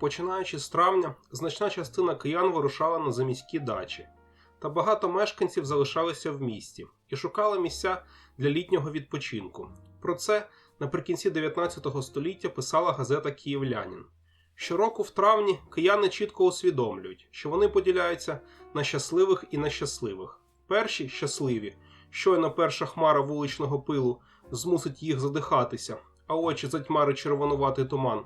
Починаючи з травня, значна частина киян вирушала на заміські дачі, та багато мешканців залишалися в місті і шукали місця для літнього відпочинку. Про це наприкінці 19 століття писала газета Київлянин. Щороку в травні кияни чітко усвідомлюють, що вони поділяються на щасливих і нещасливих. Перші щасливі, щойно перша хмара вуличного пилу змусить їх задихатися, а очі затьмари червонуватий туман,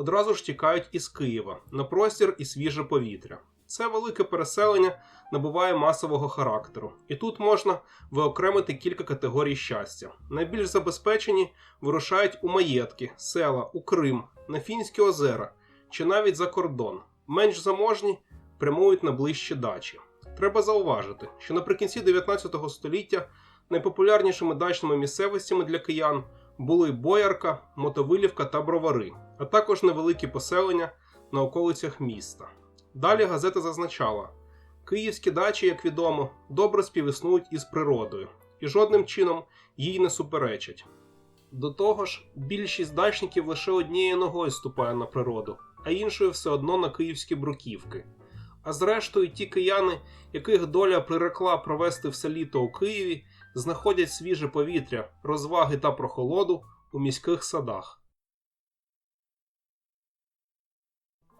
одразу ж тікають із Києва на простір і свіже повітря. Це велике переселення набуває масового характеру, і тут можна виокремити кілька категорій щастя. Найбільш забезпечені вирушають у маєтки, села, у Крим, на Фінські озера чи навіть за кордон. Менш заможні прямують на ближчі дачі. Треба зауважити, що наприкінці 19 століття найпопулярнішими дачними місцевостями для киян були Боярка, Мотовилівка та Бровари, а також невеликі поселення на околицях міста. Далі газета зазначала: київські дачі, як відомо, добре співіснують із природою і жодним чином їй не суперечать. До того ж, більшість дачників лише однією ногою ступає на природу, а іншою все одно на київські бруківки. А зрештою, ті кияни, яких доля прирекла провести все літо у Києві, знаходять свіже повітря, розваги та прохолоду у міських садах.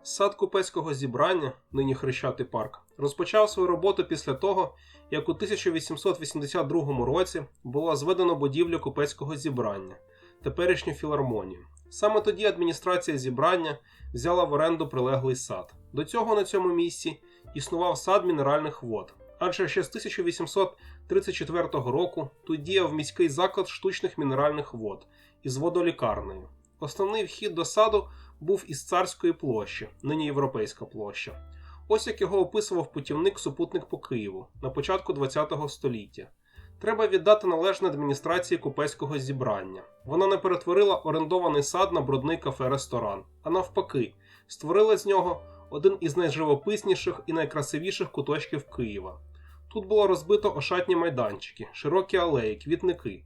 Сад купецького зібрання, нині Хрещатий парк, розпочав свою роботу після того, як у 1882 році було зведено будівлю купецького зібрання, теперішню філармонію. Саме тоді адміністрація зібрання взяла в оренду прилеглий сад. До цього на цьому місці існував сад мінеральних вод, адже ще з 1834 року тут діяв міський заклад штучних мінеральних вод із водолікарнею. Основний вхід до саду був із царської площі, нині європейська площа. Ось як його описував путівник-супутник по Києву на початку ХХ століття. Треба віддати належне адміністрації купецького зібрання. Вона не перетворила орендований сад на брудний кафе-ресторан, а навпаки, створила з нього один із найживописніших і найкрасивіших куточків Києва. Тут було розбито ошатні майданчики, широкі алеї, квітники,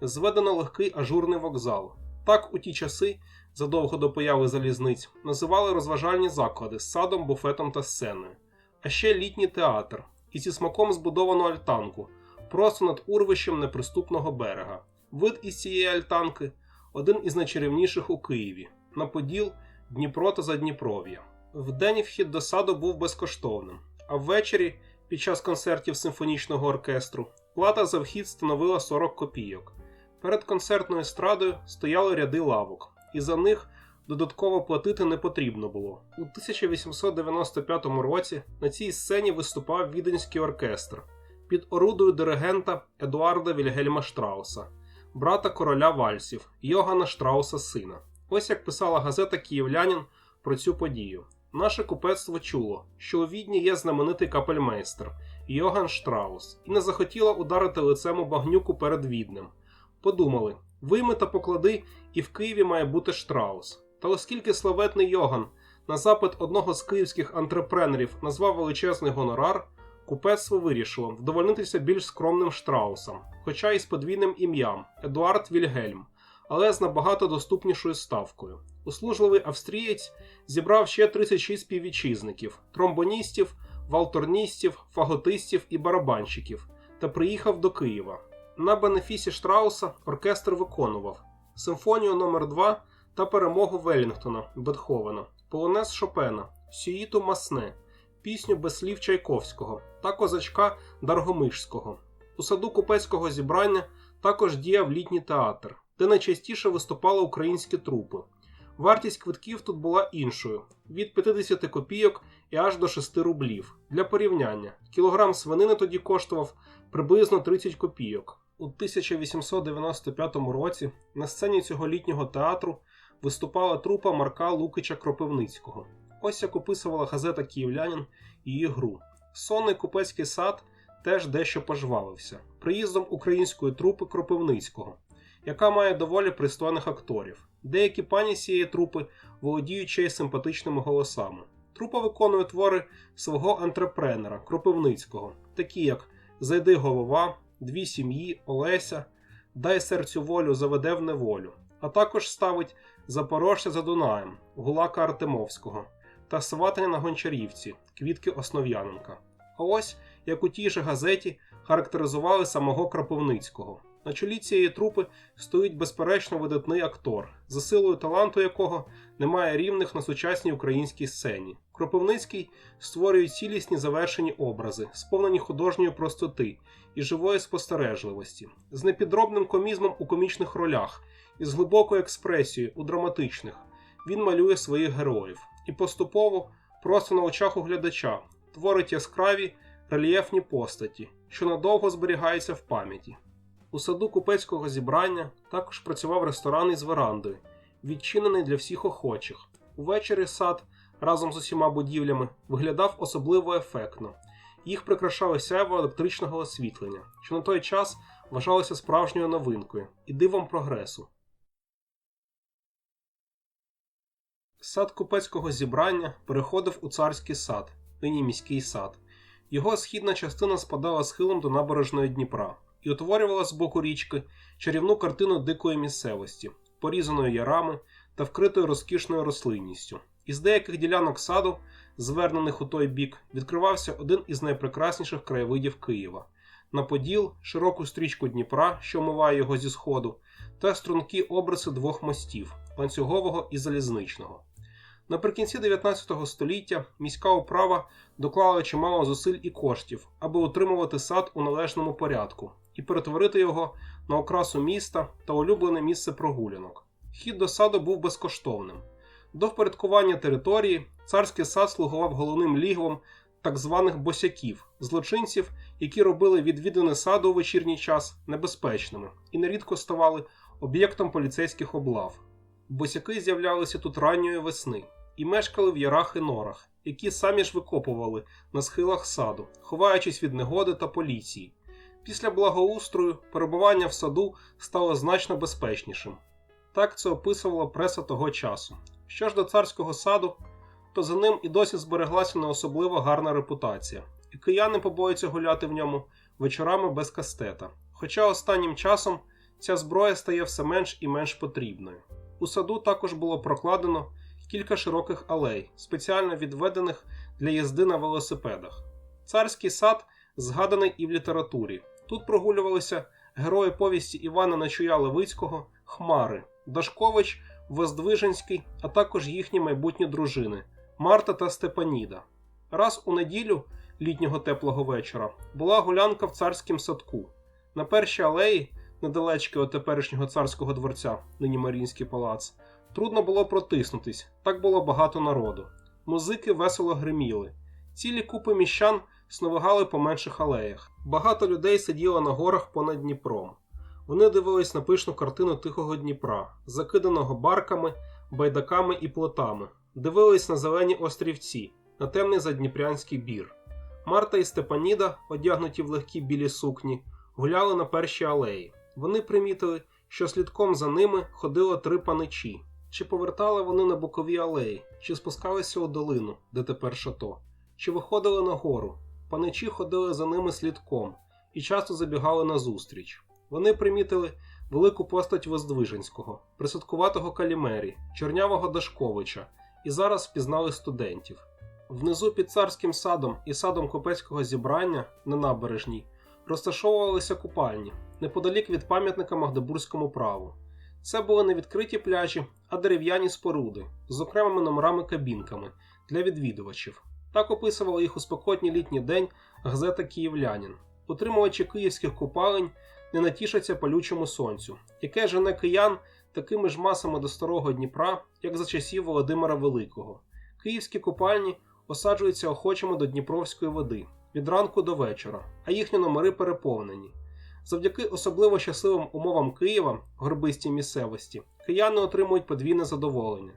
зведено легкий ажурний вокзал. Так у ті часи, задовго до появи залізниць, називали розважальні заклади з садом, буфетом та сценою, а ще літній театр і зі смаком збудовану альтанку просто над урвищем неприступного берега. Вид із цієї альтанки один із найчарівніших у Києві на Поділ, Дніпро та Задніпров'я. Вдень вхід до саду був безкоштовним, а ввечері, під час концертів симфонічного оркестру, плата за вхід становила 40 копійок. Перед концертною естрадою стояли ряди лавок, і за них додатково платити не потрібно було. У 1895 році на цій сцені виступав віденський оркестр під орудою диригента Едуарда Вільгельма Штрауса, брата короля вальсів Йогана Штрауса сина. Ось як писала газета Київлянин про цю подію. Наше купецтво чуло, що у відні є знаменитий капельмейстер Йоган Штраус, і не захотіло ударити лицем у багнюку перед віднем. Подумали: вийми та поклади, і в Києві має бути Штраус. Та оскільки славетний Йоган на запит одного з київських антрепренерів назвав величезний гонорар, купецтво вирішило вдовольнитися більш скромним штраусом, хоча й з подвійним ім'ям Едуард Вільгельм, але з набагато доступнішою ставкою. Услужливий австрієць зібрав ще 36 співвітчизників, тромбоністів, валторністів, фаготистів і барабанщиків та приїхав до Києва. На бенефісі Штрауса оркестр виконував симфонію номер 2 та перемогу Велінгтона Бетховена, полонез Шопена, Сюїту Масне, пісню без слів Чайковського та козачка Даргомишського. У саду купецького зібрання також діяв літній театр, де найчастіше виступали українські трупи. Вартість квитків тут була іншою від 50 копійок і аж до 6 рублів. Для порівняння, кілограм свинини тоді коштував приблизно 30 копійок. У 1895 році на сцені цього літнього театру виступала трупа Марка Лукича Кропивницького. Ось як описувала газета Київлянин її гру. Сонний купецький сад теж дещо пожвавився приїздом української трупи Кропивницького, яка має доволі пристойних акторів. Деякі пані цієї трупи володіють ще й симпатичними голосами. Трупа виконує твори свого антрепренера Кропивницького, такі як Зайди голова, Дві сім'ї, Олеся, Дай серцю волю заведе в неволю, а також ставить Запорожця за Дунаєм, Гулака Артемовського, та сватання на Гончарівці, квітки Основ'яненка. А ось, як у тій же газеті, характеризували самого Кропивницького. На чолі цієї трупи стоїть безперечно видатний актор, за силою таланту якого немає рівних на сучасній українській сцені. Кропивницький створює цілісні завершені образи, сповнені художньої простоти і живої спостережливості, з непідробним комізмом у комічних ролях і з глибокою експресією у драматичних. Він малює своїх героїв і поступово, просто на очах у глядача, творить яскраві рельєфні постаті, що надовго зберігаються в пам'яті. У саду купецького зібрання також працював ресторан із верандою, відчинений для всіх охочих. Увечері сад разом з усіма будівлями виглядав особливо ефектно. Їх прикрашали сяйво електричного освітлення, що на той час вважалося справжньою новинкою і дивом прогресу. Сад купецького зібрання переходив у царський сад, нині міський сад. Його східна частина спадала схилом до набережної Дніпра і утворювала з боку річки чарівну картину дикої місцевості, порізаної ярами та вкритою розкішною рослинністю. Із деяких ділянок саду, звернених у той бік, відкривався один із найпрекрасніших краєвидів Києва на Поділ, широку стрічку Дніпра, що омиває його зі сходу, та стрункі обриси двох мостів ланцюгового і залізничного. Наприкінці 19 століття міська управа доклала чимало зусиль і коштів, аби утримувати сад у належному порядку і перетворити його на окрасу міста та улюблене місце прогулянок. Хід до саду був безкоштовним. До впорядкування території царський сад слугував головним лігвом так званих босяків, злочинців, які робили відвідини саду у вечірній час небезпечними і нерідко ставали об'єктом поліцейських облав. Босяки з'являлися тут ранньої весни і мешкали в ярах і норах, які самі ж викопували на схилах саду, ховаючись від негоди та поліції. Після благоустрою перебування в саду стало значно безпечнішим. Так це описувала преса того часу. Що ж до царського саду, то за ним і досі збереглася не особливо гарна репутація, і кияни побоюються гуляти в ньому вечорами без кастета. Хоча останнім часом ця зброя стає все менш і менш потрібною. У саду також було прокладено кілька широких алей, спеціально відведених для їзди на велосипедах. Царський сад згаданий і в літературі. Тут прогулювалися герої повісті Івана Нечуя Левицького, Хмари, Дашкович, Воздвиженський, а також їхні майбутні дружини Марта та Степаніда. Раз у неділю літнього теплого вечора була гулянка в царському садку. На першій алеї, недалечки від теперішнього царського дворця, нині Марінський палац, трудно було протиснутись, так було багато народу. Музики весело гриміли. Цілі купи міщан сновигали по менших алеях. Багато людей сиділо на горах понад Дніпром. Вони дивились на пишну картину тихого Дніпра, закиданого барками, байдаками і плотами, дивились на зелені острівці, на темний задніпрянський бір. Марта і Степаніда, одягнуті в легкі білі сукні, гуляли на першій алеї. Вони примітили, що слідком за ними ходило три паничі. Чи повертали вони на бокові алеї, чи спускалися у долину, де тепер шато, чи виходили на гору. Паничі ходили за ними слідком і часто забігали назустріч. Вони примітили велику постать Воздвиженського, присадкуватого Калімері, чорнявого Дашковича і зараз впізнали студентів. Внизу під царським садом і садом купецького зібрання на набережній розташовувалися купальні неподалік від пам'ятника Магдебурзькому праву. Це були не відкриті пляжі, а дерев'яні споруди з окремими номерами кабінками для відвідувачів. Так описувала їх у спекотній літній день газета Київлянин. Утримувачі київських купалень не натішаться палючому сонцю, яке жене киян такими ж масами до старого Дніпра, як за часів Володимира Великого. Київські купальні осаджуються охочими до Дніпровської води від ранку до вечора, а їхні номери переповнені. Завдяки особливо щасливим умовам Києва, горбистій місцевості, кияни отримують подвійне задоволення.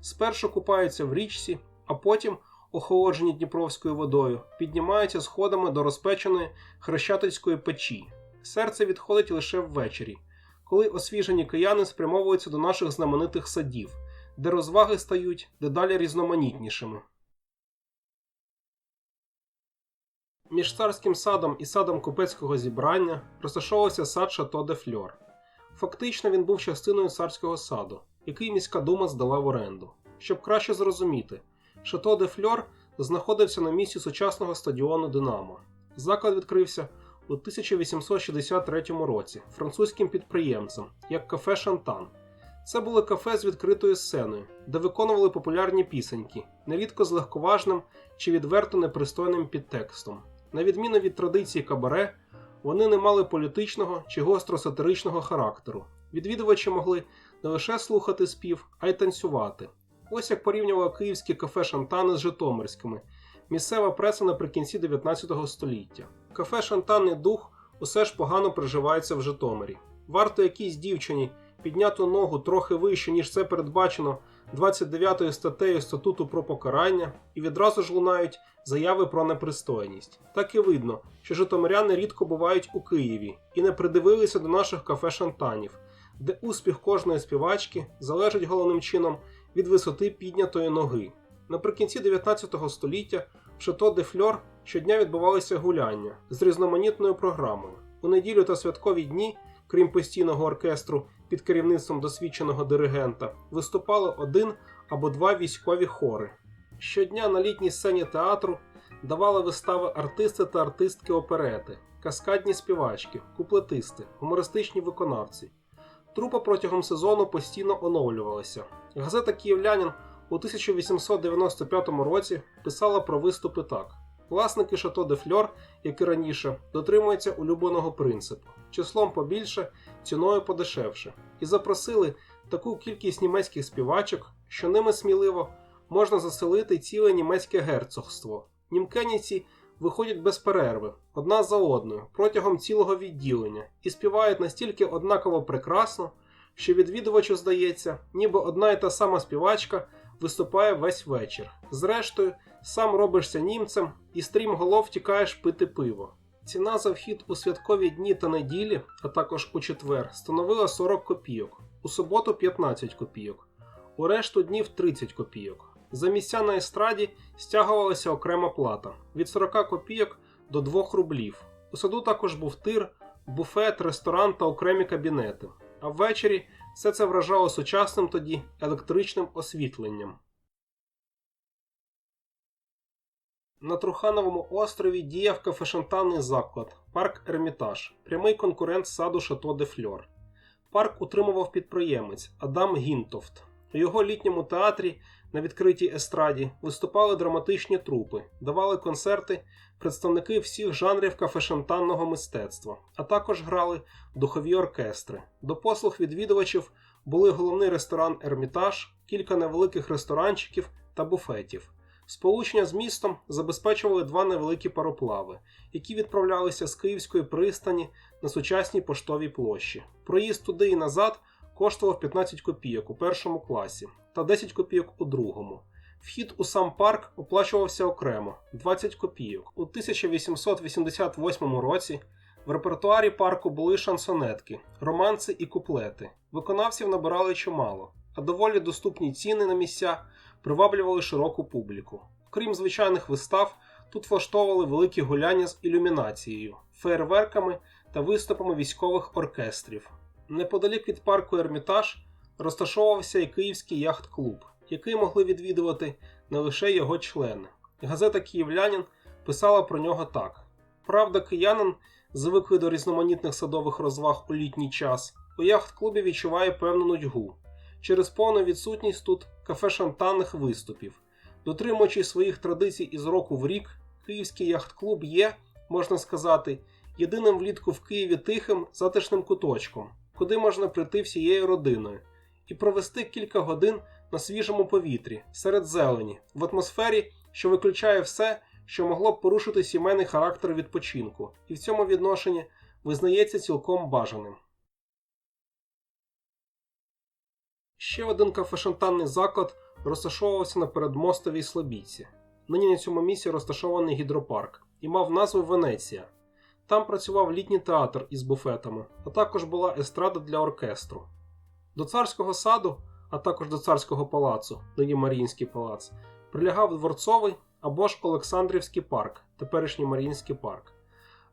Спершу купаються в річці, а потім, охолоджені Дніпровською водою, піднімаються сходами до розпеченої хрещательської печі. Серце відходить лише ввечері, коли освіжені кияни спрямовуються до наших знаменитих садів, де розваги стають дедалі різноманітнішими. Між царським садом і садом купецького зібрання розташовувався сад Шато де Фльор. Фактично він був частиною царського саду, який міська дума здала в оренду. Щоб краще зрозуміти, Шато де Фльор знаходився на місці сучасного стадіону Динамо. Заклад відкрився у 1863 році французьким підприємцем як кафе Шантан. Це були кафе з відкритою сценою, де виконували популярні пісеньки, нерідко з легковажним чи відверто непристойним підтекстом. На відміну від традиції кабаре, вони не мали політичного чи гостро сатиричного характеру. Відвідувачі могли не лише слухати спів, а й танцювати. Ось як порівнювало київські кафе Шантани з Житомирськими, місцева преса наприкінці 19 століття. Кафе Шантанний дух усе ж погано приживається в Житомирі. Варто якійсь дівчині підняти ногу трохи вище, ніж це передбачено 29 статтею статуту про покарання, і відразу ж лунають заяви про непристойність. Так і видно, що житомиряни рідко бувають у Києві і не придивилися до наших кафе Шантанів, де успіх кожної співачки залежить головним чином від висоти піднятої ноги. Наприкінці 19 століття в Шато де Фльор щодня відбувалися гуляння з різноманітною програмою. У неділю та святкові дні, крім постійного оркестру під керівництвом досвідченого диригента, виступало один або два військові хори. Щодня на літній сцені театру давали вистави артисти та артистки оперети, каскадні співачки, куплетисти, гумористичні виконавці. Трупа протягом сезону постійно оновлювалася. Газета Київлянин у 1895 році писала про виступи так: власники Шато де Фльор, як і раніше, дотримуються улюбленого принципу числом побільше, ціною подешевше, і запросили таку кількість німецьких співачок, що ними сміливо можна заселити ціле німецьке герцогство. Німкеніці виходять без перерви, одна за одною, протягом цілого відділення, і співають настільки однаково прекрасно, що відвідувачу здається, ніби одна і та сама співачка виступає весь вечір. Зрештою, сам робишся німцем і стрім голов тікаєш пити пиво. Ціна за вхід у святкові дні та неділі, а також у четвер, становила 40 копійок, у суботу 15 копійок, у решту днів 30 копійок. За місця на естраді стягувалася окрема плата від 40 копійок до 2 рублів. У саду також був тир, буфет, ресторан та окремі кабінети. А ввечері все це вражало сучасним тоді електричним освітленням. На Трухановому острові діяв кафешантанний заклад Парк Ермітаж, прямий конкурент саду Шато де Фльор. Парк утримував підприємець Адам Гінтофт. У його літньому театрі на відкритій естраді виступали драматичні трупи, давали концерти представники всіх жанрів кафешантанного мистецтва, а також грали духові оркестри. До послуг відвідувачів були головний ресторан Ермітаж, кілька невеликих ресторанчиків та буфетів. Сполучення з містом забезпечували два невеликі пароплави, які відправлялися з Київської пристані на сучасній поштовій площі. Проїзд туди і назад коштував 15 копійок у першому класі та 10 копійок у другому. Вхід у сам парк оплачувався окремо 20 копійок. У 1888 році в репертуарі парку були шансонетки, романси і куплети. Виконавців набирали чимало, а доволі доступні ціни на місця приваблювали широку публіку. Крім звичайних вистав, тут влаштовували великі гуляння з ілюмінацією, фейерверками та виступами військових оркестрів. Неподалік від парку Ермітаж розташовувався і Київський яхт-клуб, який могли відвідувати не лише його члени. Газета Київлянин писала про нього так: Правда, киянин, звиклий до різноманітних садових розваг у літній час, у яхт-клубі відчуває певну нудьгу через повну відсутність тут кафе-шантанних виступів. Дотримуючи своїх традицій із року в рік, Київський яхт-клуб є, можна сказати, єдиним влітку в Києві тихим затишним куточком, куди можна прийти всією родиною і провести кілька годин на свіжому повітрі, серед зелені, в атмосфері, що виключає все, що могло б порушити сімейний характер відпочинку, і в цьому відношенні визнається цілком бажаним. Ще один кафешантанний заклад розташовувався на передмостовій Слобідці. Нині на цьому місці розташований гідропарк і мав назву Венеція. Там працював літній театр із буфетами, а також була естрада для оркестру. До царського саду, а також до царського палацу, нині Маріїнський палац, прилягав дворцовий або ж Олександрівський парк, теперішній Маріїнський парк.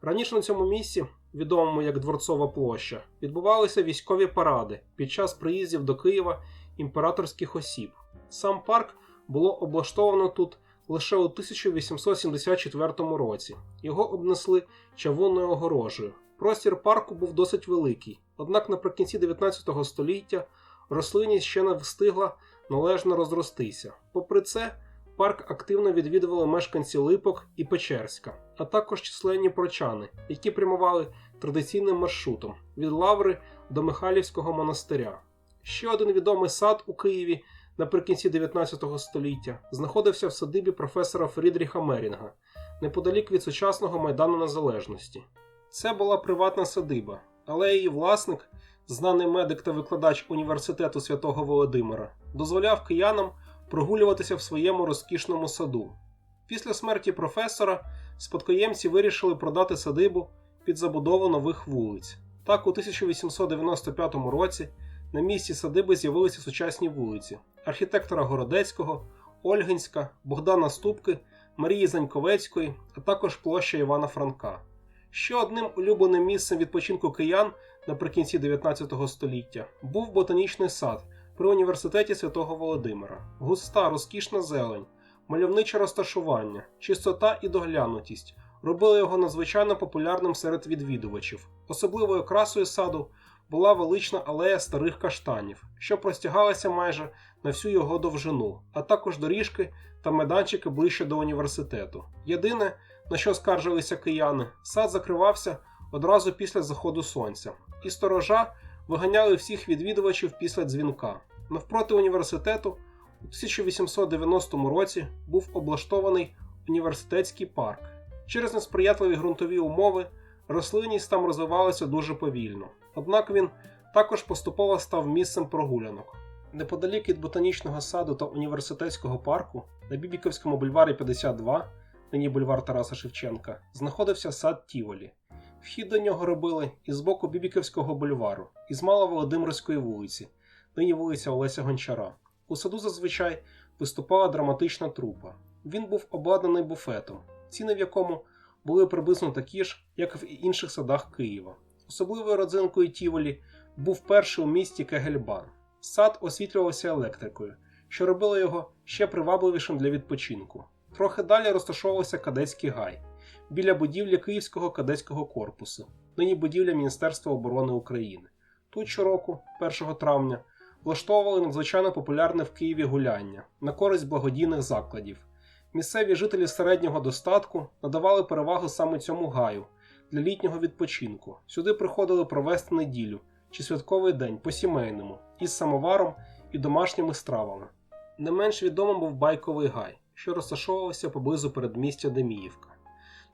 Раніше на цьому місці, відомому як Дворцова площа, відбувалися військові паради під час приїздів до Києва імператорських осіб. Сам парк було облаштовано тут лише у 1874 році. Його обнесли чавунною огорожею. Простір парку був досить великий, однак наприкінці 19 століття рослинність ще не встигла належно розростися. Попри це, парк активно відвідували мешканці Липок і Печерська, а також численні прочани, які прямували традиційним маршрутом від Лаври до Михайлівського монастиря. Ще один відомий сад у Києві наприкінці 19 століття знаходився в садибі професора Фрідріха Мерінга неподалік від сучасного Майдану Незалежності. Це була приватна садиба, але її власник, знаний медик та викладач університету святого Володимира, дозволяв киянам прогулюватися в своєму розкішному саду. Після смерті професора спадкоємці вирішили продати садибу під забудову нових вулиць. Так, у 1895 році на місці садиби з'явилися сучасні вулиці архітектора Городецького, Ольгинська, Богдана Ступки, Марії Заньковецької, а також площа Івана Франка. Ще одним улюбленим місцем відпочинку киян наприкінці 19 століття був ботанічний сад при університеті святого Володимира, густа, розкішна зелень, мальовниче розташування, чистота і доглянутість робили його надзвичайно популярним серед відвідувачів. Особливою красою саду була велична алея старих каштанів, що простягалася майже на всю його довжину, а також доріжки та майданчики ближче до університету. Єдине, на що скаржилися кияни, сад закривався одразу після заходу сонця, і сторожа виганяли всіх відвідувачів після дзвінка. Навпроти університету у 1890 році був облаштований університетський парк. Через несприятливі ґрунтові умови рослинність там розвивалася дуже повільно, однак він також поступово став місцем прогулянок. Неподалік від ботанічного саду та університетського парку на Бібіковському бульварі 52, нині бульвар Тараса Шевченка, знаходився сад Тіволі. Вхід до нього робили із боку Бібіковського бульвару, із Маловолодимирської вулиці, нині вулиця Олеся Гончара. У саду зазвичай виступала драматична трупа. Він був обладнаний буфетом, ціни в якому були приблизно такі ж, як в інших садах Києва. Особливою родзинкою Тіволі був перший у місті Кегельбан. Сад освітлювався електрикою, що робило його ще привабливішим для відпочинку. Трохи далі розташовувався кадетський гай біля будівлі Київського кадетського корпусу, нині будівля Міністерства оборони України. Тут щороку, 1 травня, влаштовували надзвичайно популярне в Києві гуляння на користь благодійних закладів. Місцеві жителі середнього достатку надавали перевагу саме цьому гаю для літнього відпочинку. Сюди приходили провести неділю чи святковий день по-сімейному із самоваром і домашніми стравами. Не менш відомим був байковий гай, що розташовувався поблизу передмістя Деміївка.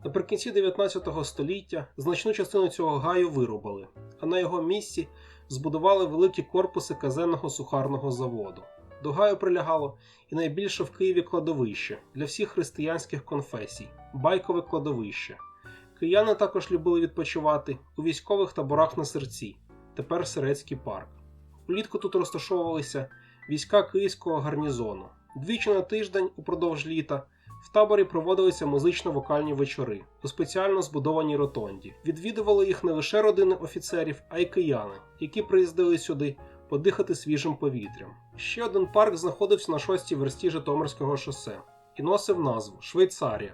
Наприкінці 19 століття значну частину цього гаю вирубали, а на його місці збудували великі корпуси казенного сухарного заводу. До гаю прилягало і найбільше в Києві кладовище для всіх християнських конфесій байкове кладовище. Кияни також любили відпочивати у військових таборах на серці, тепер Сирецький парк. Улітку тут розташовувалися війська Київського гарнізону. Двічі на тиждень упродовж літа в таборі проводилися музично-вокальні вечори у спеціально збудованій ротонді. Відвідували їх не лише родини офіцерів, а й кияни, які приїздили сюди подихати свіжим повітрям. Ще один парк знаходився на шостій версті Житомирського шосе і носив назву Швейцарія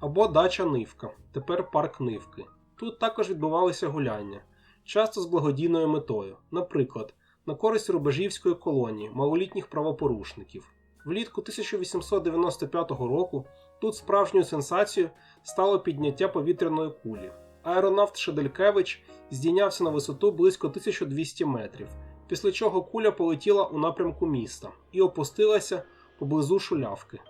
або Дача Нивка, тепер парк Нивки. Тут також відбувалися гуляння, часто з благодійною метою, наприклад, на користь рубежівської колонії малолітніх правопорушників. Влітку 1895 року тут справжньою сенсацією стало підняття повітряної кулі. Аеронавт Шеделькевич здійнявся на висоту близько 1200 метрів, після чого куля полетіла у напрямку міста і опустилася поблизу шулявки.